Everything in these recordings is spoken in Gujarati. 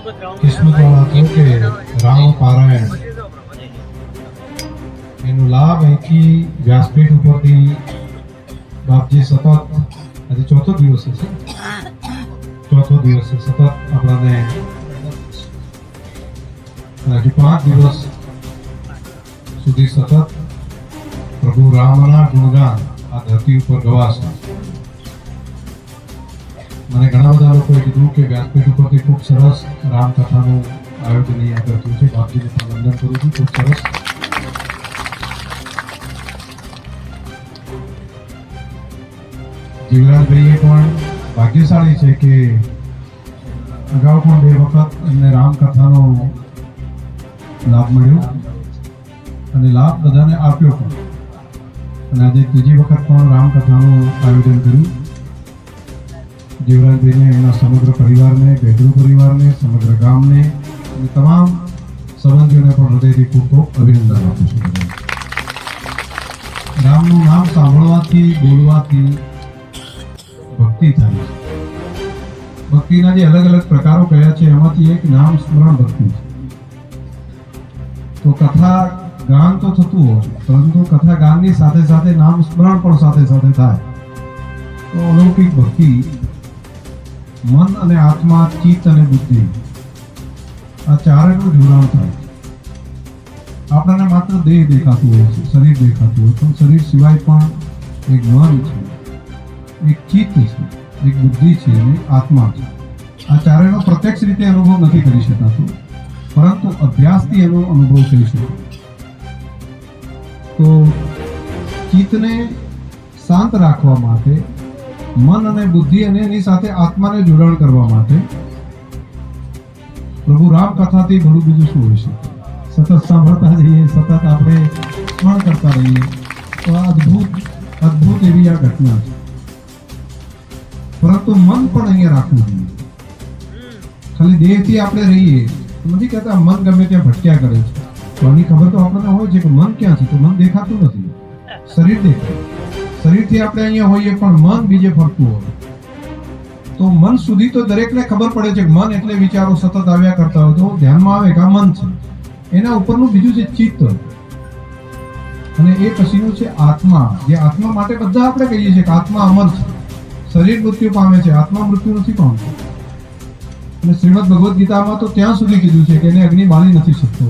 કિસ્મત વાળા છો કે રામ પારાયણ એનો લાભ અહીંથી વ્યાસપીઠ ઉપરથી બાપજી સતત આજે ચોથો દિવસ છે ચોથો દિવસ છે સતત આપણાને અને હજુ પાંચ દિવસ સુધી સતત પ્રભુ રામના ગુણગાન આ ધરતી ઉપર ગવાશે મને ઘણા બધા લોકોએ કીધું કે વ્યાસપીઠ ઉપરથી ખૂબ સરસ રામકથાનું આયોજન અહીંયા કરતું છે. બાપજીને પણ વંદન કરું છું. ખૂબ સરસ. જીવરાજભાઈએ પણ ભાગ્યશાળી છે કે અગાઉ પણ બે વખત એમને રામકથાનો લાભ મળ્યો અને લાભ બધાને આપ્યો પણ. અને આજે ત્રીજી વખત પણ રામકથાનું આયોજન કર્યું. જીવરાજભાઈને એમના સમગ્ર પરિવારને બેદરૂ પરિવારને, સમગ્ર ગામને અને તમામ સંબંધીઓને પણ હૃદયથી ખૂબ ખૂબ અભિનંદન આપું છું. રામનું નામ સાંભળવાથી, બોલવાથી ભક્તિ થાય. છે ભક્તિના જે અલગ અલગ પ્રકારો કયા છે, એમાંથી એક નામ સ્મરણ ભક્તિ છે. તો કથા ગાન તો થતું હોય, પરંતુ કથા ગાનની સાથે સાથે નામ સ્મરણ પણ સાથે સાથે થાય. તો અલૌકિક ભક્તિ મન અને આત્મા ચિત્ત અને બુદ્ધિ. આ ચારેનું જોડાણ થાય. આપણને માત્ર દેહ દેખાતું હોય છે, શરીર દેખાતું હોય પણ શરીર સિવાય પણ એક મન છે, એક ચિત્ત છે, એક બુદ્ધિ છે અને આત્મા છે. આ ચારેયનો પ્રત્યક્ષ રીતે અનુભવ નથી કરી શકાતો, પરંતુ અભ્યાસથી એનો અનુભવ થઈ શકે તો ચિત્તને શાંત રાખવા માટે મન અને બુદ્ધિ અને એની સાથે આત્માને જોડાણ કરવા માટે પ્રભુ રામ કથાથી ઘણું બીજું શું હોય છે સતત સાંભળતા જઈએ, સતત આપણે સ્મરણ કરતા રહીએ. તો આ અદ્ભુત અદ્ભુત એવી આ ઘટના છે. પરંતુ મન પણ અહીંયા રાખવું જોઈએ. ખાલી દેહથી આપણે રહીએ નથી કહેતા મન ગમે ત્યાં ભટક્યા કરે છે. તો આની ખબર તો આપણને હોય છે કે મન ક્યાં છે? તો મન દેખાતું નથી. શરીર દેખાય. શરીરથી આપણે અહીંયા હોઈએ પણ મન બીજે ફરતું હોય. તો મન સુધી તો દરેકને ખબર પડે છે મન એટલે વિચારો સતત આવ્યા કરતા હોય. તો ધ્યાનમાં આવે કે આ મન છે. એના ઉપરનું બીજું છે ચિત્ત અને એ પછીનું છે આત્મા. જે આત્મા માટે બધા આપણે કહીએ છીએ કે આત્મા અમર છે. શરીર મૃત્યુ પામે છે. આત્મા મૃત્યુ નથી પામતો. અને શ્રીમદ ભગવદ્ ગીતામાં તો ત્યાં સુધી કીધું છે કે એને અગ્નિ બાળી નથી શકતો.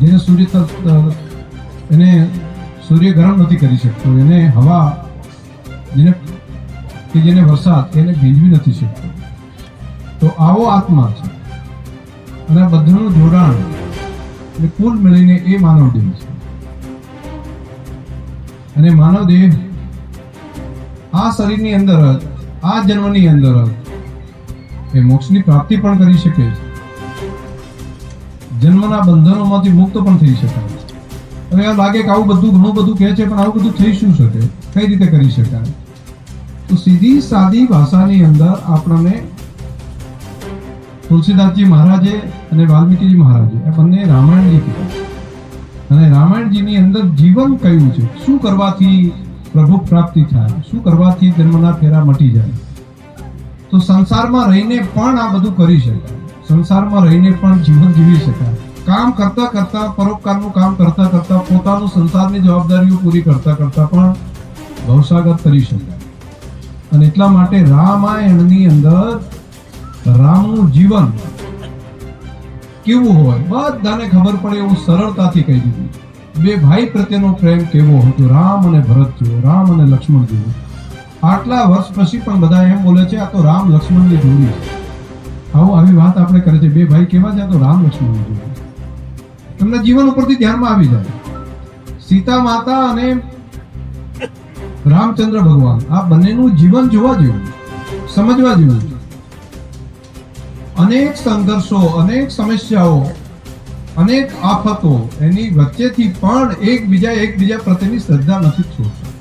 જેને સૂર્ય એને સૂર્ય ગરમ નથી કરી શકતો. એને હવા, જેને કે જેને વરસાદ, એને ભીંજવી નથી શકતો. તો આવો આત્મા છે. અને બધાનું જોડાણ એટલે કુલ મળીને એ માનવ દેહ છે. અને માનવ દેહ આ શરીરની અંદર જ, આ જન્મની અંદર જ એ મોક્ષની પ્રાપ્તિ પણ કરી શકે છે. જન્મના બંધનોમાંથી મુક્ત પણ થઈ શકાય. હવે એવું લાગે કે આવું બધું ઘણું બધું કહે છે, પણ આવું બધું થઈ શું શકે? કઈ રીતે કરી શકાય? તો સીધી સાદી ભાષાની અંદર આપણને તુલસીદાસજી મહારાજે અને વાલ્મીકીજી મહારાજે આ બંને રામાયણજી કીધા. અને રામાયણજીની અંદર જીવન કયું છે? શું કરવાથી પ્રભુ પ્રાપ્તિ થાય? શું કરવાથી જન્મના ફેરા મટી જાય? તો સંસારમાં રહીને પણ આ બધું કરી શકાય. સંસારમાં રહીને પણ જીવન જીવી શકાય. કામ કરતા કરતા, પરોપકારનું કામ કરતા કરતા, પોતાનું સંસારની જવાબદારીઓ પૂરી કરતા કરતા પણ ભવસાગર કરી શકાય. અને એટલા માટે રામાયણની અંદર રામનું જીવન કેવું હોય, બધાને ખબર પડે એવું સરળતાથી કહી દીધું. બે ભાઈ પ્રત્યેનો પ્રેમ કેવો હતો? રામ અને ભરત જેવો, રામ અને લક્ષ્મણ જેવો. આટલા વર્ષ પછી પણ બધા એમ બોલે છે, આ તો રામ લક્ષ્મણની જોડી છે. આવું આવી વાત આપણે કરે છે. બે ભાઈ કેવા છે? તો રામ લક્ષ્મણની જોડી તમને જીવન ઉપરથી ધ્યાનમાં આવી જાય. સીતા માતા અને રામચંદ્ર ભગવાન, આ બંનેનું જીવન જોવા જેવું, સમજવા જેવું. અનેક સંઘર્ષો, અનેક સમસ્યાઓ, અનેક આફતો એની વચ્ચેથી પણ એકબીજા એકબીજા પ્રત્યેની શ્રદ્ધા નથી છોડતા.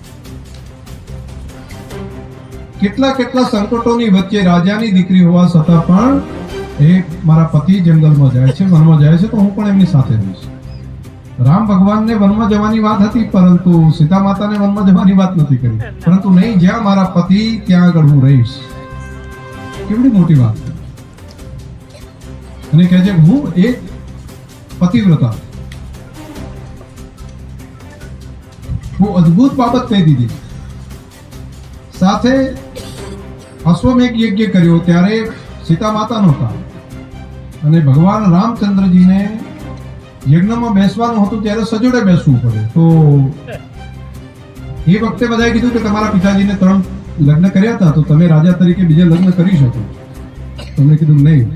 કેટલા કેટલા સંકટોની વચ્ચે રાજાની દીકરી હોવા છતાં પણ એ મારા પતિ જંગલમાં જાય છે, વનમાં જાય છે, તો હું પણ એમની સાથે રહીશ. રામ ભગવાનને વનમાં જવાની વાત હતી, પરંતુ સીતા માતાને વનમાં જવાની વાત નથી કરી. પરંતુ નહીં, જ્યાં મારા પતિ, ત્યાં આગળ હું રહીશ. કેવડી મોટી વાત. અને કહે છે, હું એક પતિવ્રતા. હું અદ્ભુત બાબત કહી દીધી. સાથે અશ્વમેઘ યજ્ઞ કર્યો, ત્યારે સીતા માતા નહોતા. અને ભગવાન રામચંદ્રજીને યજ્ઞમાં બેસવાનું હતું ત્યારે સજોડે બેસવું પડે. તો એ વખતે બધાએ કીધું કે તમારા પિતાજીને ત્રણ લગ્ન કર્યા હતા, તો તમે રાજા તરીકે બીજા લગ્ન કરી શકો. તમને કીધું નહીં.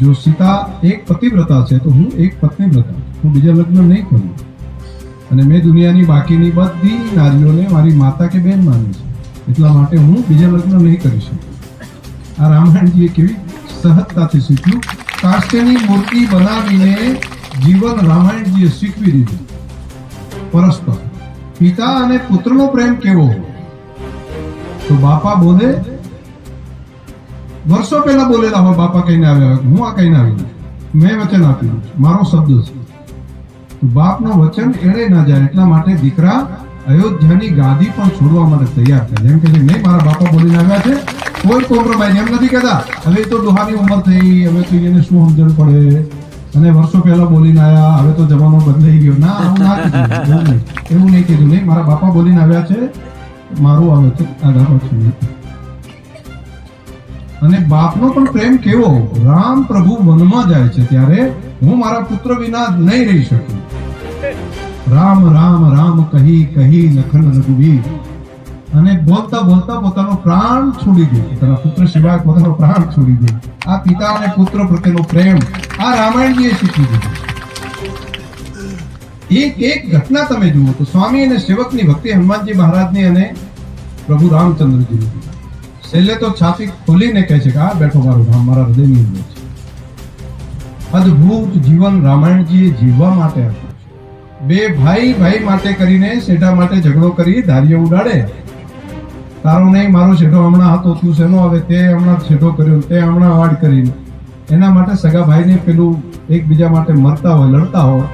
જો સીતા એક પતિવ્રતા છે, તો હું એક પત્નીવ્રતા. હું બીજા લગ્ન નહીં કરું. અને મેં દુનિયાની બાકીની બધી નારીઓને મારી માતા કે બેન માની છે. એટલા માટે હું બીજા લગ્ન નહીં કરી શકું. આ રામાયણજીએ કેવી સહજતાથી શીખ્યું. કાષ્ટની મૂર્તિ બનાવીને જીવન રામાયણજીએ શીખવી દીધું. પરસ્પર, પિતા અને પુત્રનો પ્રેમ કેવો તો બાપા બોલે, વર્ષો પહેલા બોલેલા હોય બાપા કહીને આવ્યા હું આ કહીને આવી મેં વચન આપ્યું. મારો શબ્દ છે. બાપનું વચન એળે ના જાય, એટલા માટે દીકરા અયોધ્યાની ગાદી પણ છોડવા માટે તૈયાર છે જેમ કે મેં મારા બાપા બોલીને આવ્યા છે કોઈ કોમ્પ્રોમાઇઝ એમ નથી કહેતા. હવે તો દુહાની ઉંમર થઈ, હવે તો એને શું સમજણ પડે? અને વર્ષો પહેલા બોલીને આવ્યા હવે તો જમાનો બદલાઈ ગયો. ના આવું ના કીધું નહીં. એવું નહીં કીધું, નહીં. મારા બાપા બોલીને આવ્યા છે, મારું આવે છે આધાર અને બાપનો પણ પ્રેમ કેવો? રામ પ્રભુ વનમાં જાય છે ત્યારે હું મારા પુત્ર વિના નહીં રહી શકું. રામ રામ રામ કહી કહી નખન રઘુવીર. અને બોલતા બોલતા પોતાનો પ્રાણ છોડી દે. પોતાના પુત્ર સિવાય પોતાનો પ્રાણ છોડી દે. આ પિતા અને પુત્ર પ્રત્યેનો પ્રેમ આ રામાયણજીએ શીખી દીધું. એક એક ઘટના તમે જુઓ તો સ્વામી અને સેવકની ભક્તિ હનુમાનજી મહારાજની અને પ્રભુ રામચંદ્રજીની. છેલ્લે તો છાતી ખોલીને કહે છે કે, આ બેઠો મારો રામ, મારા હૃદયની અંદર છે. અદ્ભુત જીવન રામાયણજીએ જીવવા માટે બે ભાઈ ભાઈ માટે કરીને શેઠા માટે ઝઘડો કરી ધારીઓ ઉડાડે. તારો નહીં, મારો છેડો હમણાં હતો, તું શેનો હવે તે હમણાં છેડો કર્યો, તે હમણાં વાડ કરીને. એના માટે સગા ભાઈને પેલું એકબીજા માટે મરતા હોય, લડતા હોય,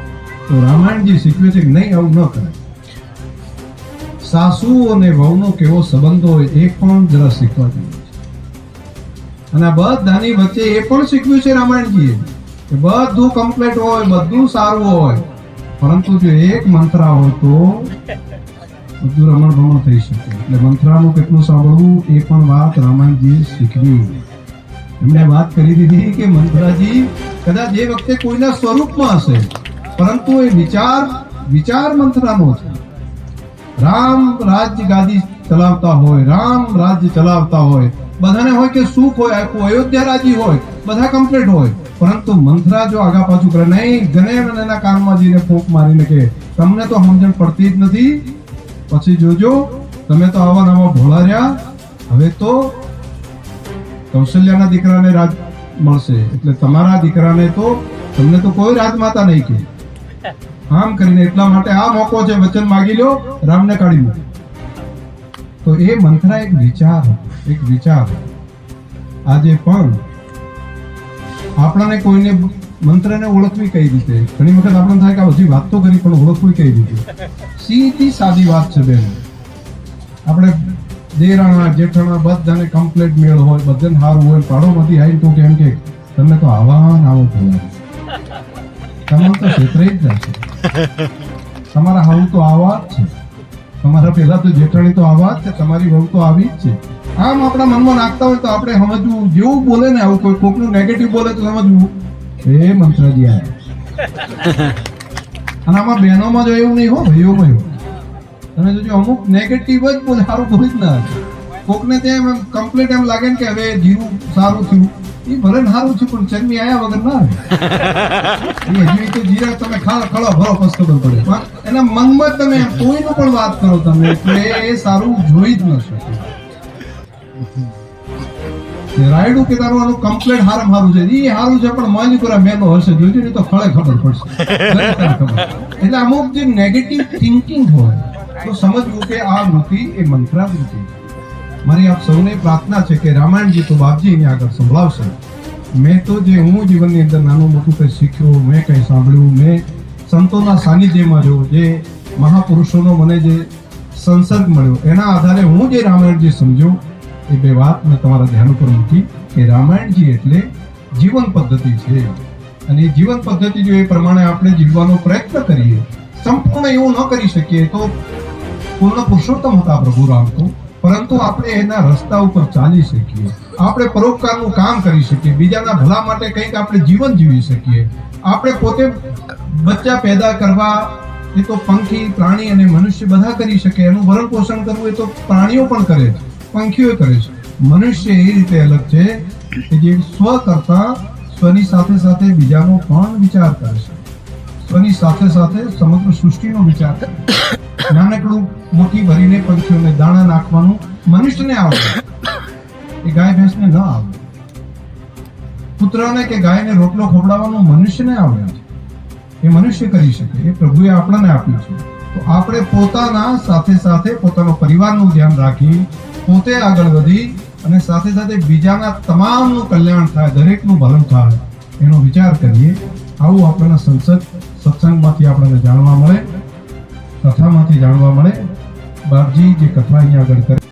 તો રામાયણજી શીખવે છે કે નહીં, આવું ન કરે. સાસુ અને વહુનો કેવો સંબંધ હોય, એ પણ જરા શીખવા જોઈએ અને બધાની વચ્ચે એ પણ શીખવ્યું છે રામાયણજીએ, કે બધું કમ્પ્લીટ હોય, બધું સારું હોય. પરંતુ જો એક મંત્રા હોય તો બધું રમણ ભમણ થઈ શકે. એટલે મંત્રાનું કેટલું સાંભળવું એ પણ વાત રામાયણજીએ શીખવી. એમણે વાત કરી દીધી કે મંત્રાજી કદાચ એ વખતે કોઈના સ્વરૂપમાં હશે, પરંતુ એ વિચાર વિચાર મંત્રાનો છે. રામ રાજ્ય ગાદી ચલાવતા હોય, રામ રાજ્ય ચલાવતા હોય. બધાને હોય કે સુખ હોય, આખું અયોધ્યા રાજી હોય, બધા કમ્પ્લીટ હોય. પરંતુ મંથરા જો આગા પાછું કરે, નહીં ગણે એના કાનમાં જઈને ફોક મારીને કે તમને તો સમજણ પડતી જ નથી. પછી જોજો, તમે તો આવા નવા ભોળા રહ્યા હવે તો કૌશલ્યાના દીકરાને રાજ મળશે. એટલે તમારા દીકરાને તો તમને તો કોઈ રાજમાતા નહીં કે આમ કરીને એટલા માટે આ મોકો છે, વચન માગી લો રામને કાઢી મૂકો. તો એ મંથરા એક વિચાર એક વિચાર. આજે પણ આપણને કોઈને મંત્રને ઓળખવી કઈ રીતે? ઘણી વખત આપણને થાય કે બધી વાત તો કરી, પણ ઓળખવી કઈ રીતે? સીધી સાદી વાત છે બેન. આપણે દેરાણા, જેઠાણા બધાને કમ્પ્લેટ મેળ હોય, બધાને સારું હોય પાડોમાંથી આવી તો કેમ કે તમને તો આવા ને આવો ભોળા તમારે તો છેતરાઈ જ જશે તમારા હાવ તો આવા જ છે. તમારા પહેલા તો જેઠાણી તો આવા જ છે, તમારી વહુ તો આવી જ છે. આમ આપણા મનમાં નાખતા હોય તો આપણે સમજવું, જેવું બોલે ને, આવું કોઈ કોકનું નેગેટિવ બોલે તો સમજવું. એ મંત્રજી આયા. અને આમાં બહેનોમાં જો એવું નહીં હો ભાઈઓમાં એવું તમે જોજો અમુક નેગેટિવ જ બોલે સારું બોલી જ ના કોકને ત્યાં એમ કમ્પ્લીટ એમ લાગે ને કે હવે જીરું સારું થયું. એ ભલે ને સારું થયું પણ ચરમી આયા વગર ના આવે એ હજી તો જીરા તમે ખાલ ખળો ભરો પછી ખબર પડે. પણ એના મનમાં તમે કોઈનું પણ વાત કરો તમે એટલે એ સારું જોઈ જ ન શકે. રાયડું કે તારું આનું કમ્પ્લેટ હારમ હારું છે. એ હારું છે, પણ માની મેલો હશે. જોજો નહીં તો ફળે ખબર પડશે. એટલે અમુક જે નેગેટિવ થિંકિંગ હોય, તો સમજવું કે આ વૃત્તિ એ મંત્રાવૃત્તિ. મારી આપ સૌને પ્રાર્થના છે કે રામાયણજી તો બાપજી એને આગળ સંભળાવશે. મેં તો જે હું જીવનની અંદર નાનું મોટું કંઈ શીખ્યું, મેં કંઈ સાંભળ્યું, મેં સંતોના સાનિધ્યમાં રહ્યો જે મહાપુરુષોનો મને જે સંસર્ગ મળ્યો, એના આધારે હું જે રામાયણજી સમજ્યો એ બે વાત મેં તમારા ધ્યાન ઉપર મૂકી કે રામાયણજી એટલે જીવન પદ્ધતિ છે. અને જીવન પદ્ધતિ જો એ પ્રમાણે આપણે જીવવાનો પ્રયત્ન કરીએ, સંપૂર્ણ એવું ન કરી શકીએ તો પૂર્ણ પુરુષોત્તમ હતા પ્રભુ રામ તો. પરંતુ આપણે એના રસ્તા ઉપર ચાલી શકીએ. આપણે પરોપકારનું કામ કરી શકીએ. બીજાના ભલા માટે કંઈક આપણે જીવન જીવી શકીએ. આપણે પોતે બચ્ચા પેદા કરવા, એ તો પંખી, પ્રાણી અને મનુષ્ય બધા કરી શકે. એનું ભરણ પોષણ કરવું એ તો પ્રાણીઓ પણ કરે છે પંખીઓ કરે છે. મનુષ્ય એ રીતે અલગ છે કે જે સ્વ કરતા સ્વની સાથે સાથે બીજાનો પણ વિચાર કરે છે. સ્વની સાથે સાથે સમગ્ર સૃષ્ટિનો વિચાર કરે નાનકડું મોટી ભરીને પંખીઓને દાણા નાખવાનું મનુષ્યને આવડે એ ગાય ભેંસને ન આવડે. પુત્રને કે ગાયને રોટલો ખવડાવવાનું મનુષ્યને આવડે છે એ મનુષ્ય કરી શકે, એ પ્રભુએ આપણને આપ્યું છે. તો આપણે પોતાના સાથે સાથે પોતાનો પરિવારનું ધ્યાન રાખી પોતે આગળ વધી અને સાથે સાથે બીજાના તમામનું કલ્યાણ થાય, દરેકનું ભલન થાય, એનો વિચાર કરીએ. આવું આપણને સંસદ સત્સંગમાંથી આપણને જાણવા મળે, કથામાંથી જાણવા મળે. બાપજી જે કથા અહીંયા આગળ કરે